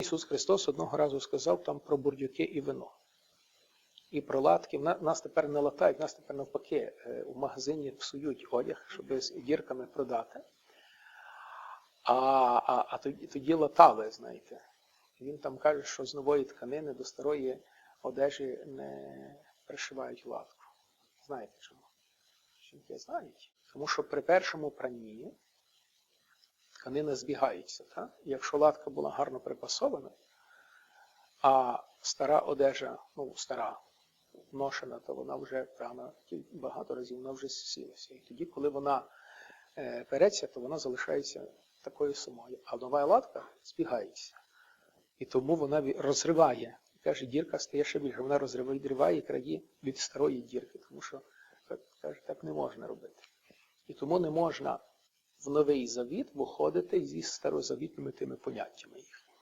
Ісус Христос одного разу сказав там про бурдюки і вино. І про латки. Нас тепер не латають, нас тепер навпаки е, в магазині псують одяг, щоб з дірками продати. А, а, а тоді, тоді латали, знаєте. Він там каже, що з нової тканини до старої одежі не пришивають латку. Знаєте чому? Жінки знають. Тому що при першому пранні тканини збігаються. Так? І якщо латка була гарно припасована, а стара одежа, ну стара, ношена, то вона вже прана багато разів, вона вже сілася. І тоді, коли вона е, переться, то вона залишається такою самою. А нова латка збігається. І тому вона розриває. Каже, дірка стає ще більше. Вона розриває відриває краї від старої дірки, тому що каже, так не можна робити. І тому не можна в новий завіт виходити зі старозавітними тими поняттями їх.